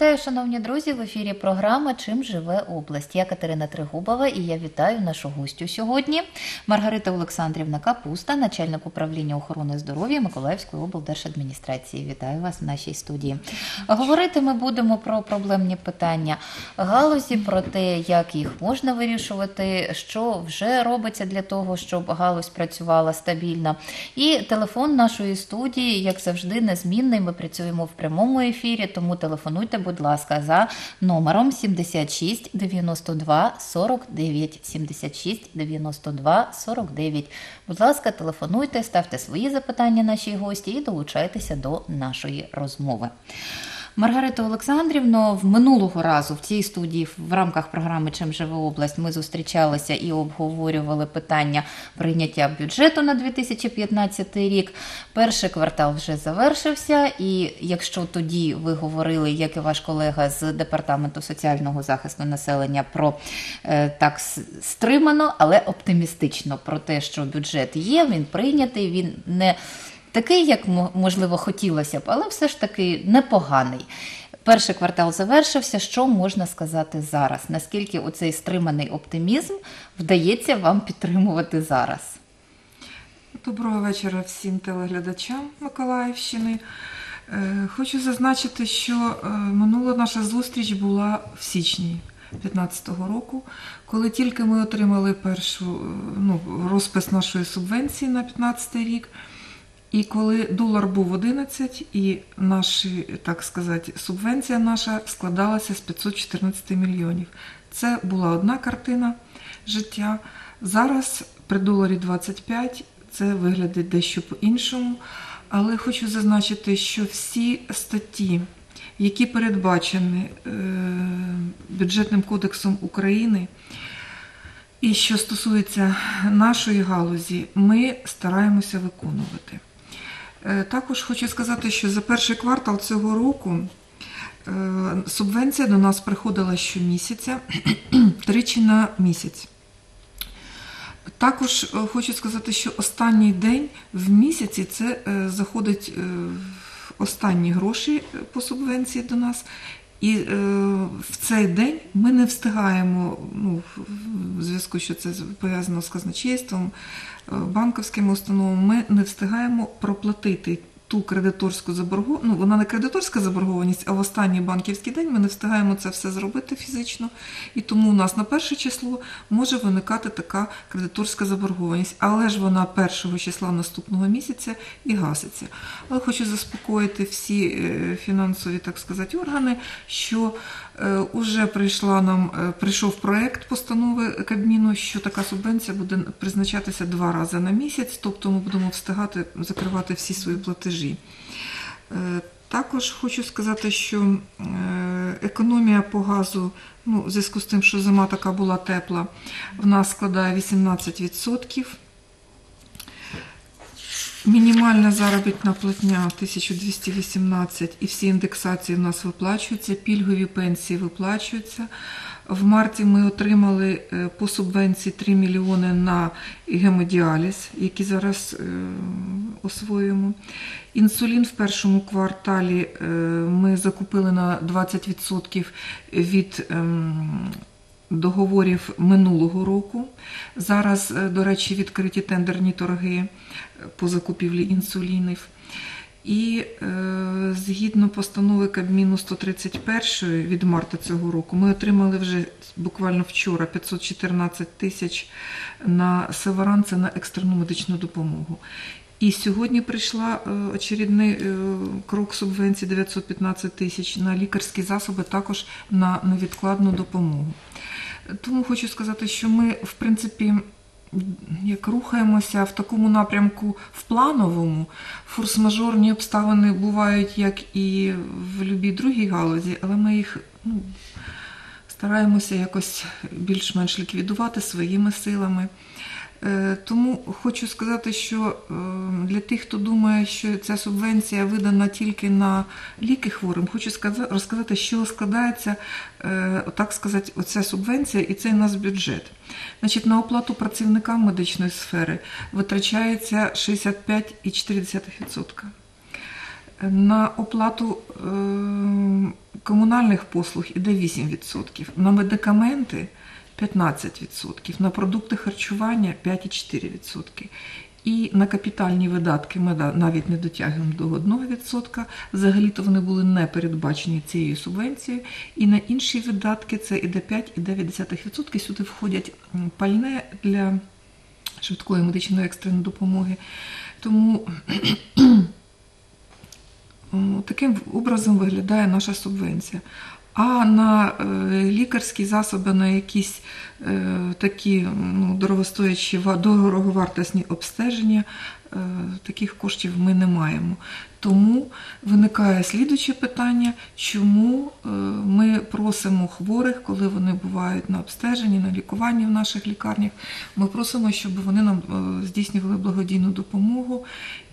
Вітаю, шановні друзі! В ефірі програма Чим живе область. Я Катерина Тригубова і я вітаю нашу гостю сьогодні. Маргарита Олександрівна Капуста, начальник управління охорони здоров'я Миколаївської облдержадміністрації. Вітаю вас в нашій студії. Говорити ми будемо про проблемні питання галузі, про те, як їх можна вирішувати, що вже робиться для того, щоб галузь працювала стабільно. І телефон нашої студії, як завжди, незмінний. Ми працюємо в прямому ефірі, тому телефонуйте, будь ласка, за номером 76 92 49 76 92 49. Будь ласка, телефонуйте, ставте свої запитання нашій гості і долучайтеся до нашої розмови. Маргарита Олександрівно, в минулого разу в цій студії в рамках програми Чим живе область ми зустрічалися і обговорювали питання прийняття бюджету на 2015 рік. Перший квартал вже завершився, і якщо тоді ви говорили, як і ваш колега з департаменту соціального захисту населення, про е, так стримано, але оптимістично про те, що бюджет є, він прийнятий, він не такий, як можливо хотілося б, але все ж таки непоганий. Перший квартал завершився. Що можна сказати зараз? Наскільки оцей стриманий оптимізм вдається вам підтримувати зараз? Доброго вечора всім телеглядачам Миколаївщини. Е, хочу зазначити, що е, минула наша зустріч була в січні 2015 року, коли тільки ми отримали першу е, ну, розпис нашої субвенції на 2015 рік. І коли долар був 11, і наші, так сказати, субвенція наша складалася з 514 мільйонів. Це була одна картина життя. Зараз при доларі 25 це виглядить дещо по-іншому. Але хочу зазначити, що всі статті, які передбачені е, бюджетним кодексом України, і що стосується нашої галузі, ми стараємося виконувати. Е, також хочу сказати, що за перший квартал цього року е, субвенція до нас приходила щомісяця тричі на місяць. Також е, хочу сказати, що останній день в місяці це заходить останні гроші по субвенції до нас. І е, в цей день ми не встигаємо, ну, в зв'язку, що це пов'язано з казначейством, е, банківськими установами, ми не встигаємо проплатити ту кредиторську заборгованість, ну вона не кредиторська заборгованість, а в останній банківський день ми не встигаємо це все зробити фізично. І тому у нас на перше число може виникати така кредиторська заборгованість, але ж вона першого числа наступного місяця і гаситься. Але хочу заспокоїти всі е, фінансові, так сказати, органи, що вже прийшла нам е, прийшов проект постанови Кабміну, що така субвенція буде призначатися два рази на місяць, тобто ми будемо встигати закривати всі свої платежі. Е, також хочу сказати, що е, економія по газу, ну, в зв'язку з тим, що зима така була тепла, в нас складає 18%. Мінімальна заробітна платня 1218 і всі індексації в нас виплачуються, пільгові пенсії виплачуються. В марті ми отримали е, по субвенції 3 мільйони на гемодіаліз, які зараз е, освоюємо. Інсулін в першому кварталі е, ми закупили на 20% від ем, договорів минулого року. Зараз, до речі, відкриті тендерні торги по закупівлі інсулінів. І е, згідно постанови Кабміну 131 від марта цього року, ми отримали вже буквально вчора 514 тисяч на Северан, це на екстрену медичну допомогу. І сьогодні прийшла е, очередний е, крок субвенції 915 тисяч на лікарські засоби, також на невідкладну допомогу. Тому хочу сказати, що ми, в принципі, як рухаємося в такому напрямку в плановому, форс-мажорні обставини бувають, як і в будь-якій другій галузі, але ми їх ну, стараємося якось більш-менш ліквідувати своїми силами. Е, тому хочу сказати, що е, для тих, хто думає, що ця субвенція видана тільки на ліки хворим, хочу розказати, що складається, е, так сказати, оця субвенція і цей наш бюджет. Значить, На оплату працівникам медичної сфери витрачається 65,4%. На оплату комунальних послуг іде 8%, на медикаменти 15%, на продукти харчування 5,4%. І на капітальні видатки ми навіть не дотягуємо до 1%. Взагалі-то вони були не передбачені цією субвенцією. І на інші видатки це іде 5,9%. Сюди входять пальне для швидкої медичної екстреної допомоги. Тому Таким образом виглядає наша субвенція. А на е, лікарські засоби, на якісь е, такі ну, дорогостоячі, ва- дороговартісні обстеження, таких коштів ми не маємо. Тому виникає слідуче питання, чому е, ми просимо хворих, коли вони бувають на обстеженні, на лікуванні в наших лікарнях, ми просимо, щоб вони нам е, здійснювали благодійну допомогу.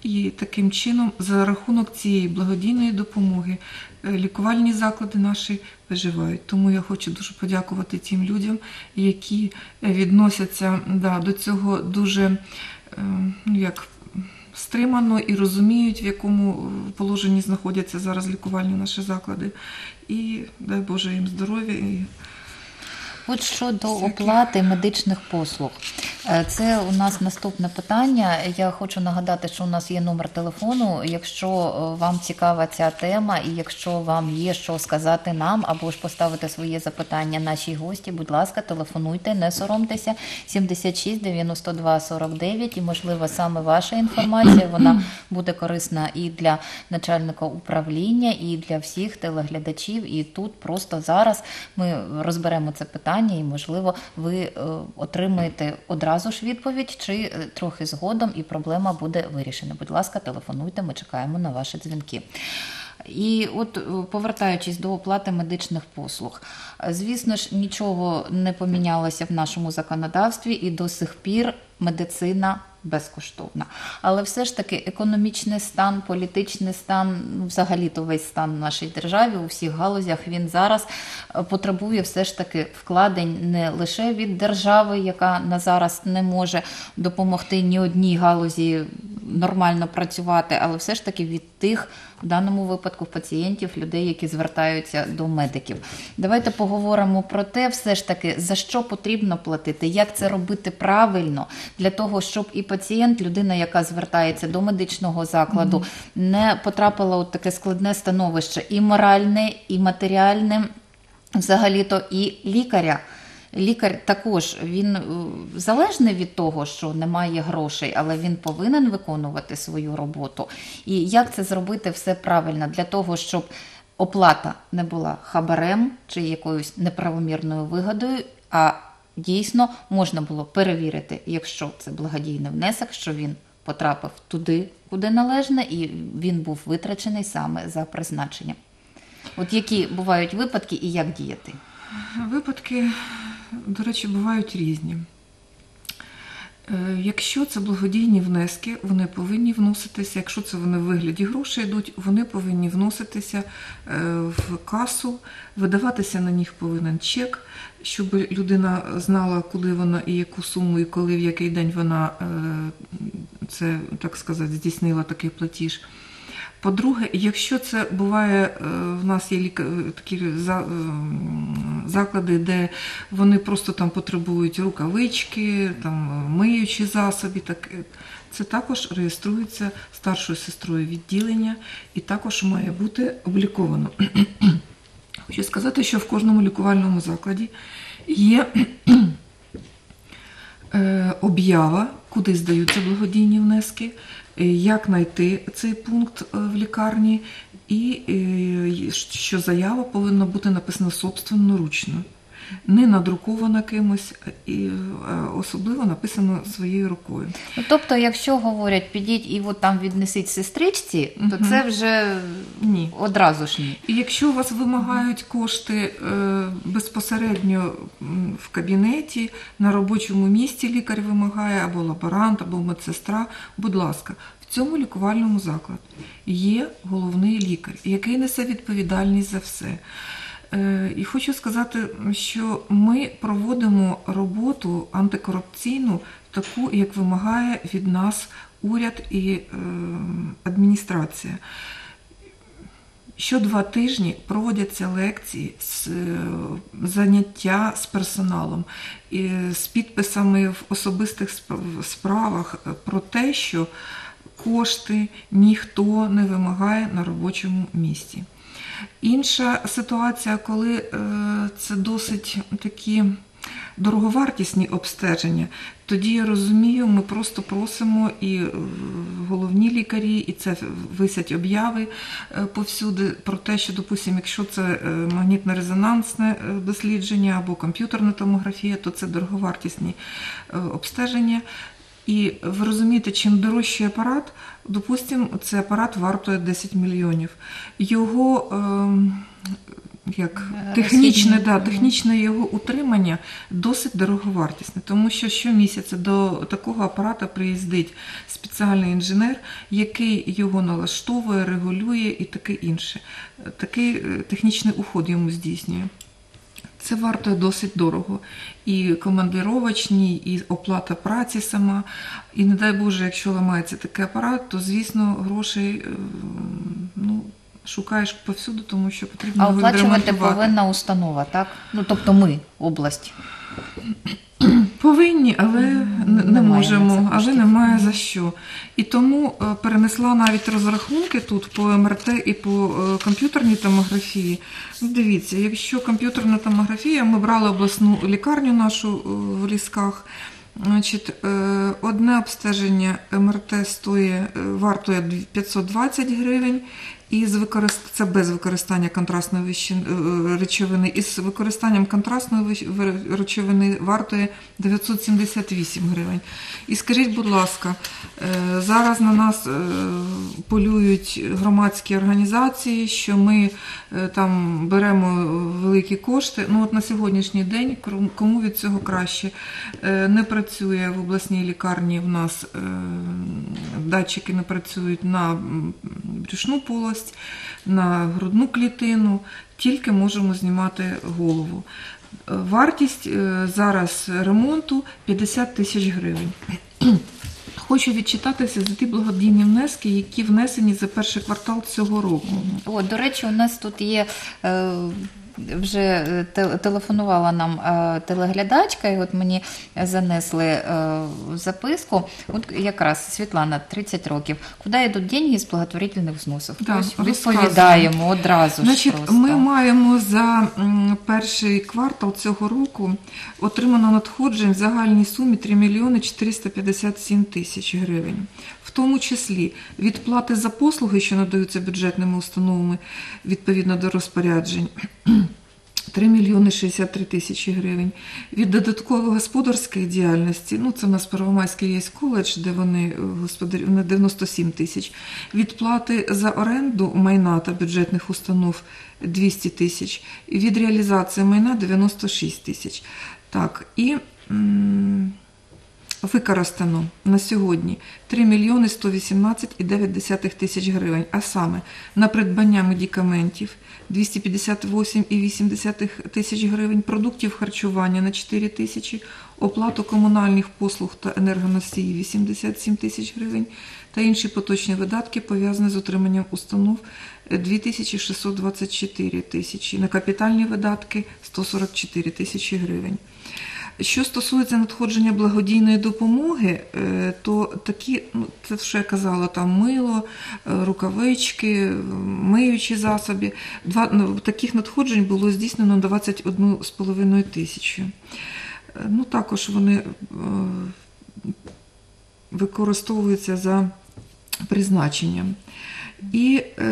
І таким чином, за рахунок цієї благодійної допомоги, е, лікувальні заклади наші виживають. Тому я хочу дуже подякувати тим людям, які е, відносяться да, до цього дуже е, ну, як стримано і розуміють, в якому е, положенні знаходяться зараз лікувальні наші заклади. І дай Боже їм здоров'я. І От щодо оплати медичних послуг, Е, це у нас наступне питання. Я хочу нагадати, що у нас є номер телефону. Якщо е, вам цікава ця тема, і якщо вам є що сказати нам або ж поставити своє запитання нашій гості, будь ласка, телефонуйте, не соромтеся. 76 92 49 і можливо саме ваша інформація вона буде корисна і для начальника управління, і для всіх телеглядачів. І тут просто зараз ми розберемо це питання, і можливо ви е, отримаєте одразу ж відповідь, чи е, трохи згодом, і проблема буде вирішена. Будь ласка, телефонуйте, ми чекаємо на ваші дзвінки. І от е, повертаючись до оплати медичних послуг, звісно ж, нічого не помінялося в нашому законодавстві, і до сих пір медицина безкоштовна. Але все ж таки економічний стан, політичний стан, ну, взагалі то весь стан в нашій державі у всіх галузях він зараз е, потребує все ж таки вкладень не лише від держави, яка на зараз не може допомогти ні одній галузі нормально працювати, але все ж таки від тих, в даному випадку, пацієнтів, людей, які звертаються до медиків. Давайте поговоримо про те, все ж таки, за що потрібно платити, як це робити правильно, для того, щоб і пацієнт, людина, яка звертається до медичного закладу, не потрапила у таке складне становище і моральне, і матеріальне, взагалі-то і лікаря. Лікар також він е, залежний від того, що немає грошей, але він повинен виконувати свою роботу. І як це зробити все правильно для того, щоб оплата не була хабарем чи якоюсь неправомірною вигодою, а дійсно можна було перевірити, якщо це благодійний внесок, що він потрапив туди, куди належне, і він був витрачений саме за призначенням. От які бувають випадки і як діяти? Випадки, до речі, бувають різні. Е, Якщо це благодійні внески, вони повинні вноситися. Якщо це вони в вигляді грошей йдуть, вони повинні вноситися е, в касу, видаватися на них повинен чек, щоб людина знала, куди вона і яку суму, і коли в який день вона е, це так сказати здійснила такий платіж. По-друге, якщо це буває, е, в нас є е, такі е, заклади, де вони просто там потребують рукавички, там миючі засоби, так це також реєструється старшою сестрою відділення і також має бути обліковано. Хочу сказати, що в кожному лікувальному закладі є об'ява, куди здаються благодійні внески, е, як знайти цей пункт е, в лікарні, і е, що заява повинна бути написана собственноручно, не надрукована кимось, і е, особливо написано своєю рукою. Ну, тобто, якщо говорять, підіть і от там віднесіть сестричці, то Мгм. це вже Ні. одразу ж ні. І якщо у вас вимагають кошти е, безпосередньо в кабінеті, на робочому місці лікар вимагає, або лаборант, або медсестра, будь ласка, в цьому лікувальному закладі є головний лікар, який несе відповідальність за все. Е, І хочу сказати, що ми проводимо роботу антикорупційну, таку, як вимагає від нас уряд і е, адміністрація. Що два тижні проводяться лекції, з, е, заняття з персоналом, з підписами в особистих справах про те, що кошти ніхто не вимагає на робочому місці. Інша ситуація, коли е, це досить такі дороговартісні обстеження, тоді я розумію, ми просто просимо і е, головні лікарі, і це висять обяви е, повсюди про те, що, допустимо, якщо це магнітно-резонансне дослідження або комп'ютерна томографія, то це дороговартісні обстеження. І ви розумієте, чим дорожчий апарат, допустимо, цей апарат вартує 10 мільйонів. Його ем, як Е, технічне, да, технічне його утримання досить дороговартісне, тому що щомісяця до такого апарата приїздить спеціальний інженер, який його налаштовує, регулює і таке інше. Такий е, технічний уход йому здійснює. Це вартує досить дорого. І командировочні, і оплата праці сама. І не дай Боже, якщо ламається такий апарат, то звісно грошей е, ну, шукаєш повсюду, тому що потрібно А оплачувати повинна установа, так? Ну тобто ми, область. Повинні, але не, не можемо, але немає за що. І тому е, перенесла навіть розрахунки тут по МРТ і по е, комп'ютерній томографії. Дивіться, якщо комп'ютерна томографія, ми брали обласну лікарню нашу е, в лісках. Значить, одне обстеження МРТ стоїть, вартує 520 гривень, і з використ... це без використання контрастної е, речовини. І з використанням контрастної речовини вартує 978 гривень. І скажіть, будь ласка, е, зараз на нас е, полюють громадські організації, що ми там беремо великі кошти. Ну от на сьогоднішній день кому від цього краще не працює в обласній лікарні. В нас датчики не працюють на брюшну полость, на грудну клітину, тільки можемо знімати голову. Вартість е, зараз ремонту 50 тисяч гривень. Хочу відчитатися за ті благодійні внески, які внесені за перший квартал цього року. О, до речі, у нас тут є. Е, вже е, телефонувала нам е, телеглядачка, і от мені занесли е, записку. От якраз Світлана, 30 років. Куди йдуть деньги з благотворительних взносів? Да, Ось відповідаємо одразу. Значить, ж просто. ми маємо за перший квартал цього року отримано надходжень в загальній сумі 3 мільйони 457 тисяч гривень. В тому числі відплати за послуги, що надаються бюджетними установами відповідно до розпоряджень. 3 мільйони 63 тисячі гривень. Від додаткової господарської діяльності, ну це в нас Первомайський є коледж, де вони е, господарі на 97 тисяч. Відплати за оренду майна та бюджетних установ 200 тисяч. Від реалізації майна 96 тисяч. Так, і м, використано на сьогодні 3 мільйони 118,9 тисяч гривень, а саме на придбання медикаментів 258,8 тисяч гривень, продуктів харчування на 4 тисячі, оплату комунальних послуг та енергоносії 87 тисяч гривень та інші поточні видатки пов'язані з утриманням установ 2624 тисячі, на капітальні видатки 144 тисячі гривень. Що стосується надходження благодійної допомоги, е, то такі, ну це що я казала, там мило, е, рукавички, миючі засоби. Два ну, таких надходжень було здійснено 21,5 тисячі. Е, Ну також вони використовуються за призначенням. І е,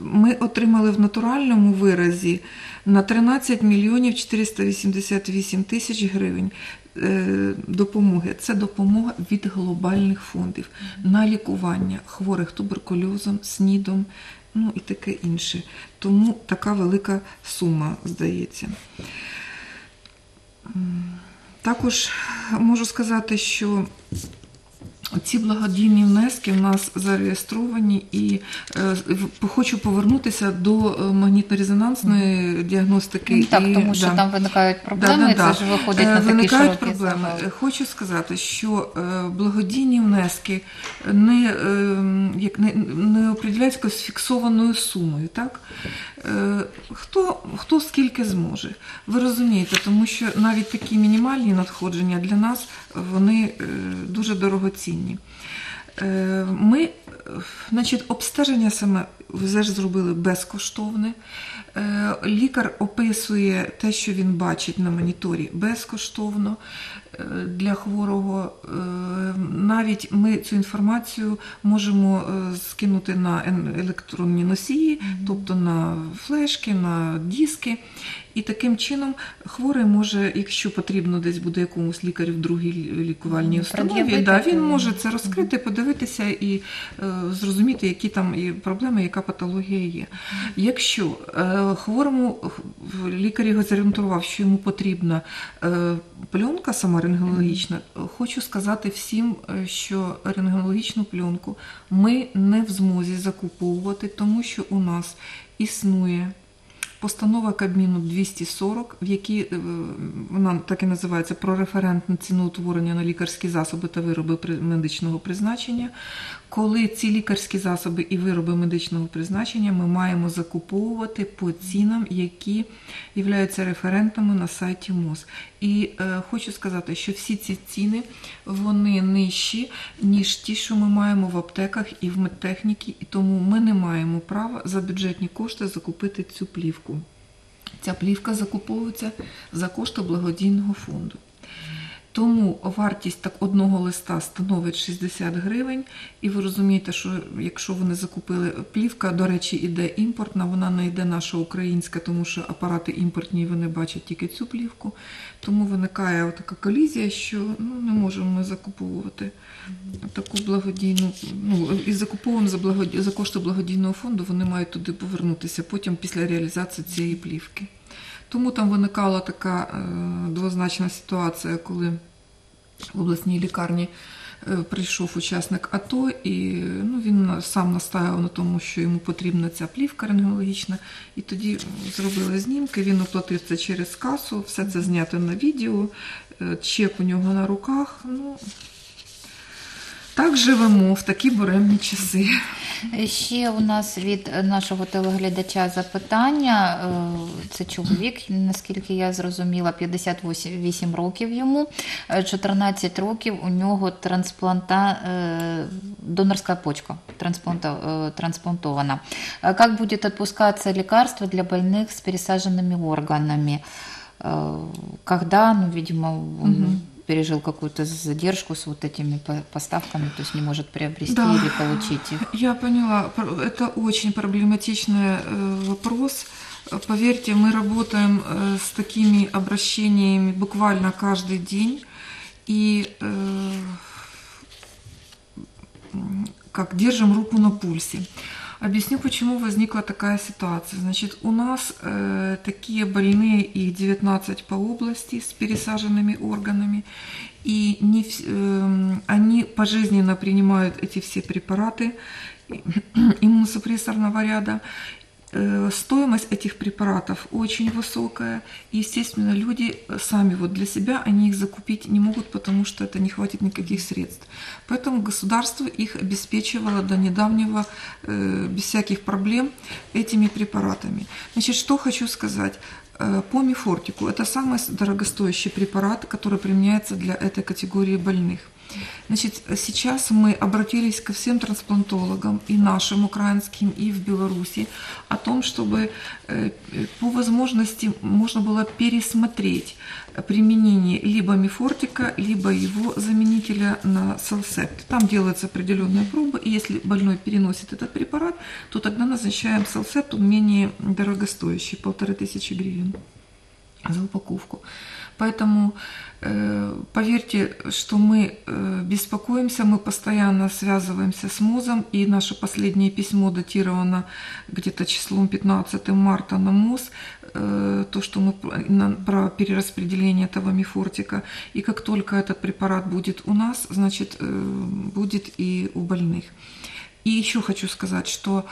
ми отримали в натуральному виразі на 13 мільйонів 488 тисяч гривень е, допомоги. Це допомога від глобальних фондів на лікування хворих туберкульозом, снідом, ну і таке інше. Тому така велика сума, здається. Також можу сказати, що Ці благодійні внески в нас зареєстровані, і е, хочу повернутися до е, магнітно-резонансної діагностики. Ну, так, і, тому що да. там виникають проблеми, і Да-да-да. це ж виходить Е, на Виникають широкий проблеми. загал. Е, Хочу сказати, що благодійні внески не, е, як не, не определяються якоюсь фіксованою сумою. Так? Хто, хто скільки зможе. Ви розумієте, тому що навіть такі мінімальні надходження для нас вони дуже дорогоцінні. Е, Ми, значить, обстеження саме вже ж зробили безкоштовне. Е, Лікар описує те, що він бачить на моніторі, безкоштовно е, для хворого. Навіть ми цю інформацію можемо скинути на електронні носії, тобто на флешки, на диски. І таким чином хворий може, якщо потрібно десь буде якомусь лікарю в другій лікувальній установі, да, він може це розкрити, подивитися і е, зрозуміти, які там і проблеми, яка патологія є. Якщо е, хворому лікар його зорієнтував, що йому потрібна е, пленка сама рентгенологічна, хочу сказати всім, е, що рентгенологічну пленку ми не в змозі закуповувати, тому що у нас існує. Постанова Кабміну 240, в якій е, вона так і називається про референтну ціну утворення на лікарські засоби та вироби медичного призначення. Коли ці лікарські засоби і вироби медичного призначення ми маємо закуповувати по цінам, які являються референтами на сайті МОЗ. І е, хочу сказати, що всі ці ціни вони нижчі, ніж ті, що ми маємо в аптеках і в медтехніці, і тому ми не маємо права за бюджетні кошти закупити цю плівку. Ця плівка закуповується за кошти благодійного фонду. Тому вартість так одного листа становить 60 гривень, і ви розумієте, що якщо вони закупили плівка, до речі, іде імпортна, вона не йде наша українська, тому що апарати імпортні вони бачать тільки цю плівку. Тому виникає така колізія, що ну, не можемо ми закуповувати таку благодійну. Ну, і закуповуємо за, благоді... за кошти благодійного фонду, вони мають туди повернутися потім після реалізації цієї плівки. Тому там виникала така е, двозначна ситуація, коли в обласній лікарні е, прийшов учасник АТО, і ну, він сам настаявав на тому, що йому потрібна ця плівка рентгенологічна. І тоді зробили знімки, він оплатив це через касу, все це знято на відео, е, чек у нього на руках. Ну, так живемо в такі буремні часи. Ще у нас від нашого телеглядача запитання. Е, Це чоловік, наскільки я зрозуміла, 58 років йому, Е, 14 років у нього транспланта, е, донорська почка транспланта- е, трансплантована. Е, Как будет отпускаться лекарство для больных с пересаженными органами? Э, Когда, ну, видимо, он Мгм. Пережил какую-то задержку с вот этими по- поставками, то есть не может приобрести Да. или получить их. Я поняла. Это очень проблематичный э, вопрос. Поверьте, мы работаем э, с такими обращениями буквально каждый день. И э, как держим руку на пульсе. Объясню, почему возникла такая ситуация. Значит, у нас э, такие больные, их 19 по области с пересаженными органами, и не, эм, они пожизненно принимают эти все препараты иммуносупрессорного ряда. Э, Стоимость этих препаратов очень высокая, и, естественно, люди сами вот для себя они их закупить не могут, потому что это не хватит никаких средств. Поэтому государство их обеспечивало до недавнего э, без всяких проблем этими препаратами. Значит, что хочу сказать. Э, По мифортику это самый дорогостоящий препарат, который применяется для этой категории больных. Значит, сейчас мы обратились ко всем трансплантологам, и нашим украинским, и в Беларуси, о том, чтобы э, по возможности можно было пересмотреть применение либо мифортика, либо его заменителя на салсепт. Там делаются определенные пробы, и если больной переносит этот препарат, то тогда назначаем салсепт, он менее дорогостоящий, полторы тысячи гривен. за упаковку. Поэтому э, поверьте, что мы э, беспокоимся, мы постоянно связываемся с МОЗом, и наше последнее письмо датировано где-то числом 15 марта на МОЗ, э, то, что мы про- перераспределение этого мифортика. И как только этот препарат будет у нас, значит, будет и у больных. И еще хочу сказать, что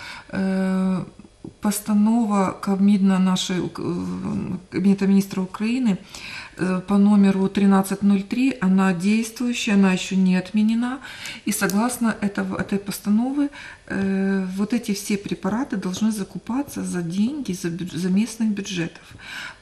постанова Кабміна Кабинета министра Украины э, по номеру 1303, она действующая, она еще не отменена. И согласно этого, этой постановы, э, вот эти все препараты должны закупаться за деньги за, за местных бюджетов.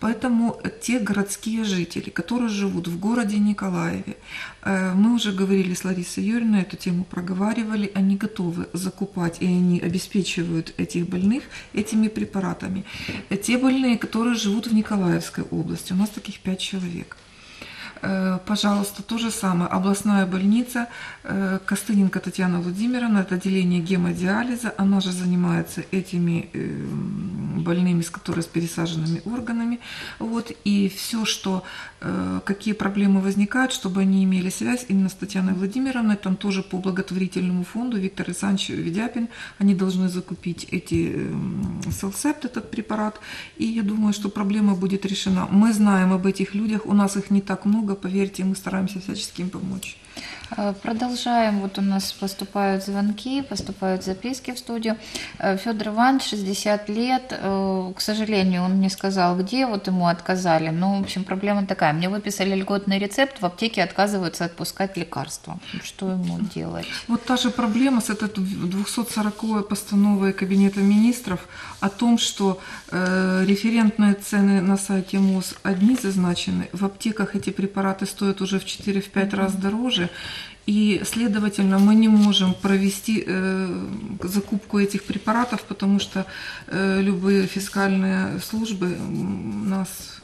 Поэтому те городские жители, которые живут в городе Николаеве, э, мы уже говорили с Ларисой Юрьевной, эту тему проговаривали, они готовы закупать, и они обеспечивают этих больных этими препаратами. Э, Те больные, которые живут в Николаевской области, у нас таких пять человек. Э, Пожалуйста, то же самое. Областная больница э, Костыненко Татьяна Владимировна, это отделение гемодиализа. Она же занимается этими э, больными, с которые с пересаженными органами. Вот. И все, что, какие проблемы возникают, чтобы они имели связь именно с Татьяной Владимировной, там тоже по благотворительному фонду Виктор Александрович Ведяпин, они должны закупить эти Селсепт, этот препарат. И я думаю, что проблема будет решена. Мы знаем об этих людях, у нас их не так много, поверьте, мы стараемся всячески им помочь. Э, Продолжаем. Вот у нас поступают звонки, поступают записки в студию. Э, Федор Иванович, 60 лет. Э, К сожалению, он не сказал, где вот ему отказали. Ну, в общем, проблема такая. Мне выписали льготный рецепт, в аптеке отказываются отпускать лекарства. Что ему делать? Вот та же проблема с этой 240 постановой Кабинета министров о том, что э, референтные цены на сайте МОЗ одни зазначены, в аптеках эти препараты стоят уже в 4-5 раз дороже, и, следовательно, мы не можем провести э, закупку этих препаратов, потому что э, любые фискальные службы нас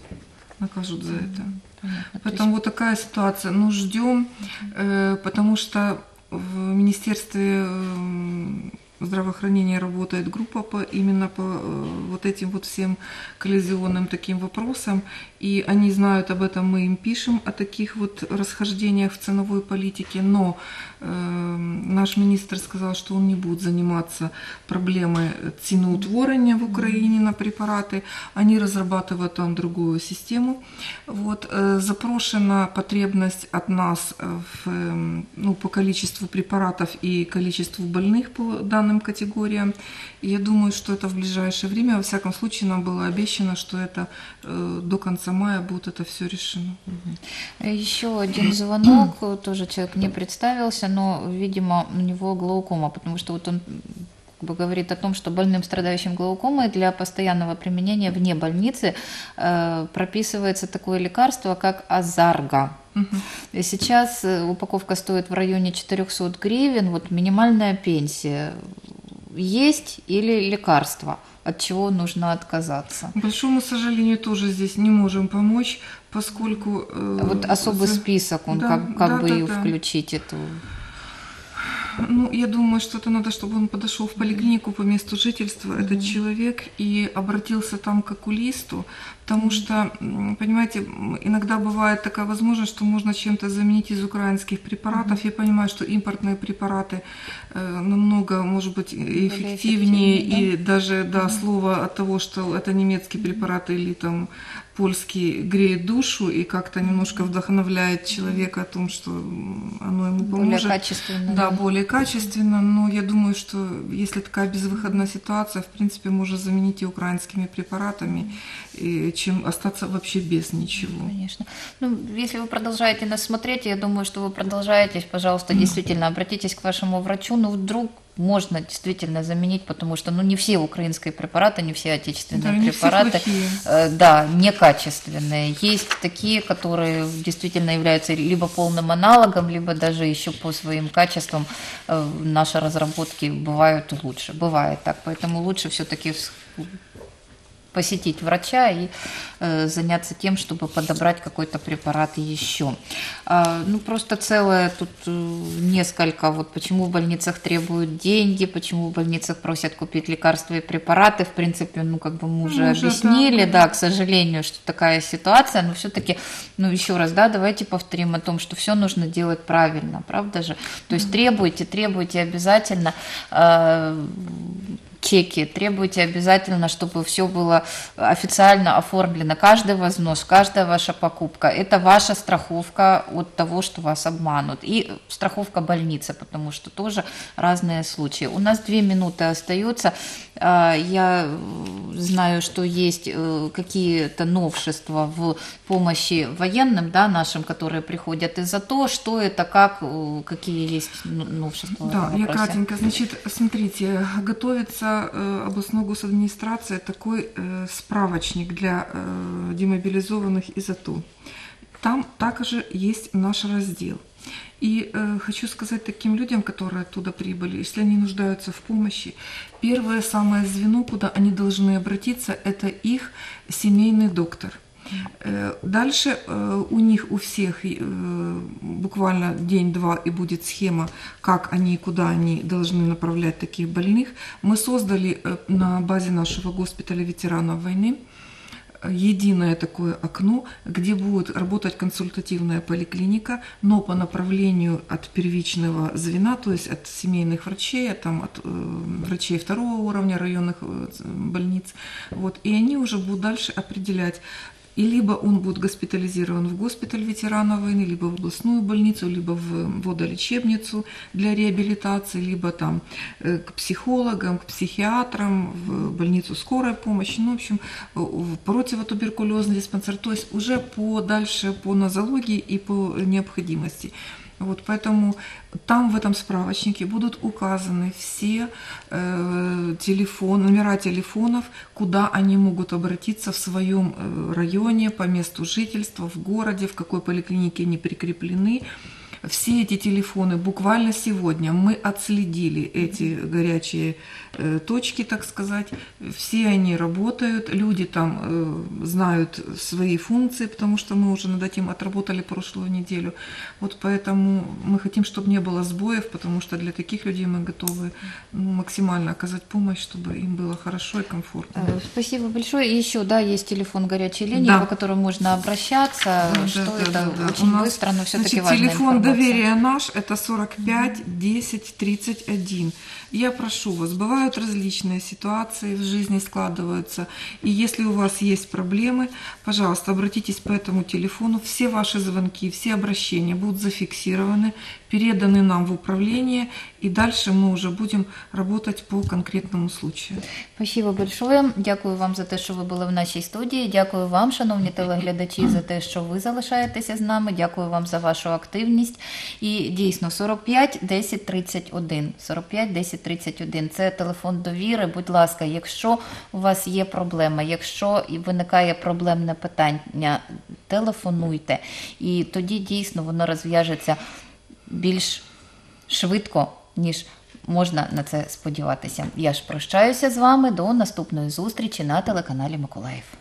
накажут за это. Понятно. Поэтому вот такая ситуация. Ну, ждем, э, потому что в Министерстве э, здравоохранения работает группа по, именно по э, вот этим вот всем коллизионным таким вопросам. И они знают об этом, мы им пишем о таких вот расхождениях в ценовой политике. Но э, наш министр сказал, что он не будет заниматься проблемой ценоутворения в Украине на препараты. Они разрабатывают там другую систему. Вот, э, запрошена потребность от нас в, эм, ну, по количеству препаратов и количеству больных по данным категориям. Я думаю, что это в ближайшее время, во всяком случае, нам было обещано, что это э, до конца мая будет это все решено. Еще один звонок, тоже человек не представился, но, видимо, у него глаукома, потому что вот он как бы говорит о том, что больным, страдающим глаукомой, для постоянного применения вне больницы э, прописывается такое лекарство, как азарга. И сейчас э, упаковка стоит в районе 400 гривен, вот минимальная пенсия. Есть или лекарство, от чего нужно отказаться? К большому сожалению, тоже здесь не можем помочь, поскольку... э, Вот особый за- список, он Да, как, как да, бы да, и да. включить эту Ну, я думаю, что это надо, чтобы он подошел в поликлинику по месту жительства, этот человек, и обратился там к окулисту, потому что, понимаете, иногда бывает такая возможность, что можно чем-то заменить из украинских препаратов. Я понимаю, что импортные препараты э, намного, может быть, эффективнее, эффективнее, и даже, да, слово от того, что это немецкий препарат или там польский греет душу и как-то немножко вдохновляет человека о том, что оно ему более поможет. качественное. Да, более качественно, но я думаю, что если такая безвыходная ситуация, в принципе, можно заменить и украинскими препаратами, и чем остаться вообще без ничего. Конечно. Ну, если вы продолжаете нас смотреть, я думаю, что вы продолжаете, пожалуйста, действительно обратитесь к вашему врачу. Ну, вдруг можно действительно заменить, потому что ну, не все украинские препараты, не все отечественные Да, все препараты, плохие. э, да, некачественные. Есть такие, которые действительно являются либо полным аналогом, либо даже еще по своим качествам э, наши разработки бывают лучше. Бывает так, поэтому лучше все-таки посетить врача и э, заняться тем, чтобы подобрать какой-то препарат еще. А, ну, просто целое тут э, несколько, вот почему в больницах требуют деньги, почему в больницах просят купить лекарства и препараты, в принципе, ну, как бы мы уже Ну, объяснили, да, да, к сожалению, что такая ситуация, но все-таки, ну, еще раз, да, давайте повторим о том, что все нужно делать правильно, правда же? То есть требуйте, требуйте обязательно. Э, чеки, требуйте обязательно, чтобы все было официально оформлено, каждый вознос, каждая ваша покупка, это ваша страховка от того, что вас обманут, и страховка больницы, потому что тоже разные случаи. У нас две минуты остается, А, я э, знаю, что есть э, какие-то новшества в помощи военным, да, нашим, которые приходят, и за то, что это, как, э, какие есть ну, новшества Да, я кратенько. Значит, смотрите, готовится э, областной госадминистрация такой э, справочник для э, демобилизованных из АТО. Там также есть наш раздел. И э, хочу сказать таким людям, которые оттуда прибыли, если они нуждаются в помощи, первое самое звено, куда они должны обратиться, это их семейный доктор. Э, Дальше э, у них у всех э, буквально день-два и будет схема, как они и куда они должны направлять таких больных. Мы создали на базе нашего госпиталя ветеранов войны единое такое окно, где будет работать консультативная поликлиника, но по направлению от первичного звена, то есть от семейных врачей, от, там, от э, врачей второго уровня районных больниц. Вот, и они уже будут дальше определять, и либо он будет госпитализирован в госпиталь ветеранов войны, либо в областную больницу, либо в водолечебницу для реабилитации, либо там э, к психологам, к психиатрам, в больницу скорой помощи, ну, в общем, в противотуберкулезный диспансер, то есть уже по дальше по нозологии и по необходимости. Вот, поэтому там в этом справочнике будут указаны все э, телефон, номера телефонов, куда они могут обратиться в своем э, районе, по месту жительства, в городе, в какой поликлинике они прикреплены. Все эти телефоны буквально сегодня мы отследили эти горячие э, точки, так сказать. Все они работают, люди там э, знают свои функции, потому что мы уже над этим отработали прошлую неделю. Вот поэтому мы хотим, чтобы не было сбоев, потому что для таких людей мы готовы ну, максимально оказать помощь, чтобы им было хорошо и комфортно. Э, Спасибо большое. И еще, да, есть телефон горячей линии, Да. по которому можно обращаться. Да, что да, это да, да. очень У нас, быстро, но все-таки важная телефон. Доверия наш это 45 10 31. Я прошу вас, бывают различные ситуации в жизни складываются, и если у вас есть проблемы, пожалуйста, обратитесь по этому телефону. Все ваши звонки, все обращения будут зафиксированы, переданы нам в управление, и дальше мы уже будем работать по конкретному случаю. Спасибо большое. Дякую вам за те, що ви були в нашій студії. Дякую вам, шановні телеглядачі, за те, що ви залишаєтеся з нами. Дякую вам за вашу активність. І дійсно 45 10 31. 45 10 31 – це телефон довіри. Будь ласка, якщо у вас є проблема, якщо виникає проблемне питання, телефонуйте. І тоді дійсно воно розв'яжеться більш швидко, ніж можна на це сподіватися. Я ж прощаюся з вами до наступної зустрічі на телеканалі Миколаїв.